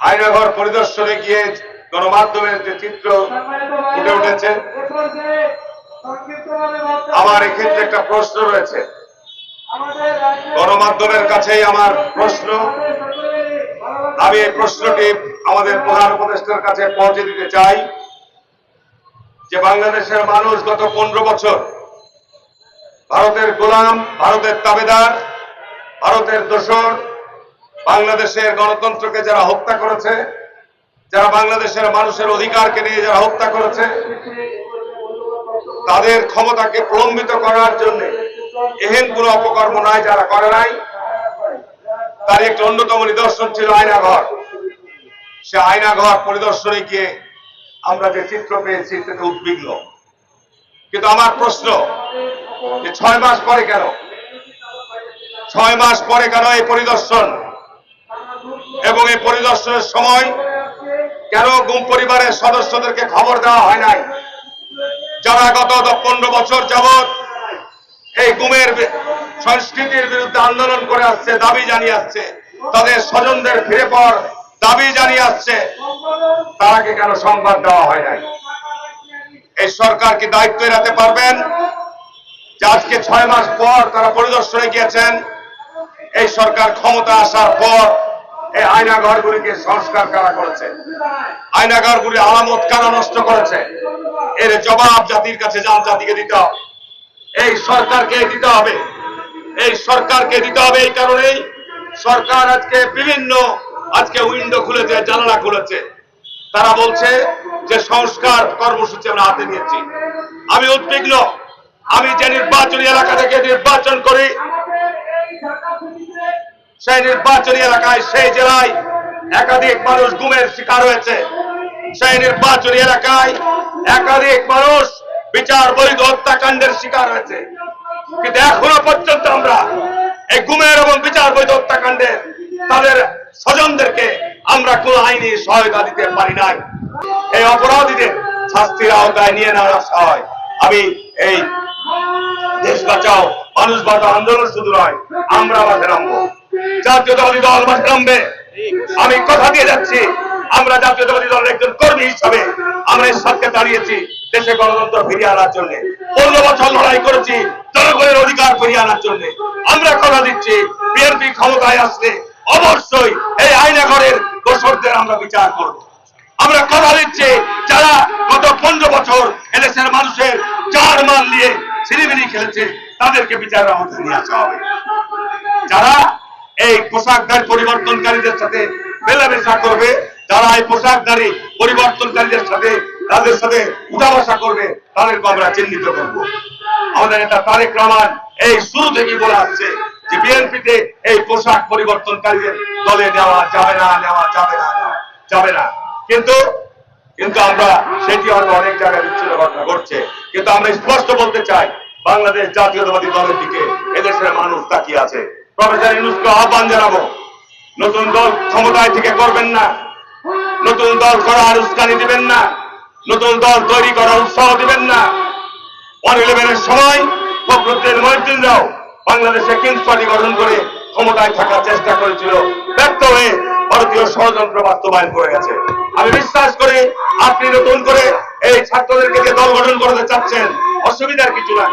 আয়নাঘর পরিদর্শনে গিয়ে গণমাধ্যমের যে চিত্র ফুটে উঠেছে আমার এক্ষেত্রে একটা প্রশ্ন রয়েছে। গণমাধ্যমের কাছেই আমার প্রশ্ন। আমি এই প্রশ্নটি আমাদের প্রধান উপদেষ্টার কাছে পৌঁছে দিতে চাই যে বাংলাদেশের মানুষ গত পনেরো বছর ভারতের গোলাম, ভারতের তাবেদার ভারতের দোসর বাংলাদেশের গণতন্ত্রকে যারা হত্যা করেছে, যারা বাংলাদেশের মানুষের অধিকারকে নিয়ে যারা হত্যা করেছে, তাদের ক্ষমতাকে প্রলম্বিত করার জন্য এহেন কোন অপকর্ম নাই, যারা করে নাই। তার একটি অন্যতম নিদর্শন ছিল আয়নাঘর। সে আয়নাঘর পরিদর্শনে গিয়ে আমরা যে চিত্র পেয়েছি তাতে উদ্বিগ্ন। কিন্তু আমার প্রশ্ন, যে ছয় মাস পরে কেন? ছয় মাস পরে কেন এই পরিদর্শন? পরিদর্শনের সময় কেন গুম পরিবারের সদস্যদেরকে খবর দেওয়া হয় নাই? যারা গত পনেরো বছর যাবৎ এই গুমের সংস্কৃতির বিরুদ্ধে আন্দোলন করে আসছে, দাবি জানিয়ে আসছে, তাদের স্বজনদের ফিরে পর দাবি জানিয়ে আসছে তারাকে কেন সংবাদ দেওয়া হয় নাই? এই সরকার কি দায়িত্ব এড়াতে পারবেন? যে আজকে ছয় মাস পর তারা পরিদর্শনে গিয়েছেন, এই সরকার ক্ষমতা আসার পর এই আয়নাঘরগুলিকে সংস্কার করা করেছে? আয়নাঘরগুলি আলামত কেন নষ্ট করেছে? এর জবাব জাতির কাছে যান জাতিকে দিতে হবে। এই সরকারকে দিতে হবে। এই সরকারকে দিতে হবে এই কারণেই সরকার আজকে বিভিন্ন, আজকে উইন্ডো খুলেছে, জানালা খুলেছে। তারা বলছে যে সংস্কার কর্মসূচি আমরা হাতে নিয়েছি। আমি উদ্বিগ্ন। আমি যে নির্বাচনী এলাকা থেকে নির্বাচন করি সেই নির্বাচনী এলাকায়, সেই জেলায় একাধিক মানুষ গুমের শিকার হয়েছে। সেই নির্বাচনী এলাকায় একাধিক মানুষ বিচার বৈধ হত্যাকাণ্ডের শিকার হয়েছে। কিন্তু এখনও পর্যন্ত আমরা এই গুমের এবং বিচার বৈধ হত্যাকাণ্ডের তাদের স্বজনদেরকে আমরা কোন আইনি সহায়তা দিতে পারি নাই। এই অপরাধীদের শাস্তির আওতায় নিয়ে নেওয়া হয়। আমি এই দেশ বাঁচাও মানুষ বাঁচাও আন্দোলন শুধু নয়, আমরা মাঠে নামবো। জাতীয়তাবাদী দল মাঠে নামবে। আমি কথা দিয়ে যাচ্ছি, আমরা জাতীয়তাবাদী দলের একজন কর্মী হিসাবে আমরা এই সরকার দাঁড়িয়েছি দেশে গণতন্ত্র ফিরিয়ে আনার জন্য। পনেরো বছর লড়াই করেছি, জনগণের অধিকার ফিরিয়ে আনার জন্য। আমরা কথা দিচ্ছি, বিএনপি ক্ষমতায় আসলে অবশ্যই এই আইনাঘরের দোষরদের আমরা বিচার করব। আমরা কথা দিচ্ছি, যারা গত পনেরো বছর এদেশের মানুষের চার খেলেছে, তাদেরকে বিচারের আওতায় নিয়ে আসা হবে। যারা এই পোশাকধারী পরিবর্তনকারীদের সাথে মেলামেশা করবে, যারা এই পোশাকধারী পরিবর্তনকারীদের সাথে তাদের সাথে উঠা বসা করবে তাদেরকে আমরা চিহ্নিত করব। আমাদের নেতা তারেক রহমান এই শুরু থেকে বলে আসছে যে বিএনপিতে এই পোশাক পরিবর্তনকারীদের দলে নেওয়া যাবে না, নেওয়া যাবে না যাবে না। কিন্তু কিন্তু আমরা সেটি হয়তো অনেক জায়গায় বিচ্ছিন্ন ঘটনা ঘটছে। কিন্তু আমরা স্পষ্ট বলতে চাই বাংলাদেশ জাতীয়তাবাদী দলের দিকে এদেশের মানুষ তাকিয়ে আছে। প্রফেসর ইউনুসকে আহ্বান জানাব, নতুন দল ক্ষমতায় থেকে করবেন না, নতুন দল করার উস্কানি দিবেন না, নতুন দল তৈরি করার উৎসাহ দিবেন না। ওয়ান ইলেভেনের সময় ফখরুদ্দিন মহিউদ্দিনরাও বাংলাদেশে কিংস পার্টি গঠন করে ক্ষমতায় থাকার চেষ্টা করেছিল। ব্যর্থ হয়ে ভারতীয় ষড়যন্ত্র বাস্তবায়ন করে গেছে। আমি বিশ্বাস করি আপনি নতুন করে এই ছাত্রদেরকে যে দল গঠন করতে চাচ্ছেন, অসুবিধার কিছু নাই।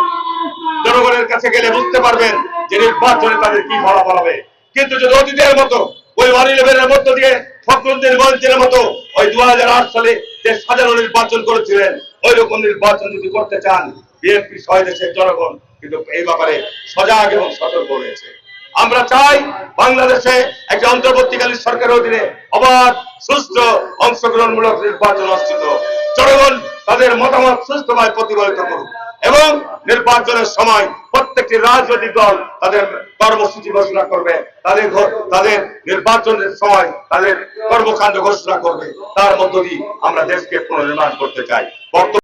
জনগণের কাছে গেলে বুঝতে পারবেন যে নির্বাচনে তাদের কি ফলাফল হবে। কিন্তু যদি অতীতের মতো, ওই ওয়ান ইলেভেনের মধ্য দিয়ে ফখরুদ্দিন মহিউদ্দিনের মতো, ওই দু হাজার আট সালে যে সাজানো নির্বাচন করেছিলেন ওই রকম নির্বাচন যদি করতে চান বিএনপি ছয় দেশের জনগণ কিন্তু এই ব্যাপারে সজাগ এবং সতর্ক রয়েছে। আমরা চাই বাংলাদেশে একটি অন্তর্বর্তীকালীন সরকারের অধীনে অবাধ সুস্থ, অংশগ্রহণমূলক নির্বাচন অনুষ্ঠিত জনগণ তাদের মতামত সুস্থভাবে প্রতিফলিত করুক। এবং নির্বাচনের সময় প্রত্যেকটি রাজনৈতিক দল তাদের কর্মসূচি ঘোষণা করবে, তাদের তাদের নির্বাচনের সময় তাদের কর্মকাণ্ড ঘোষণা করবে। তার মধ্য দিয়ে আমরা দেশকে পুনর্নির্মাণ করতে চাই।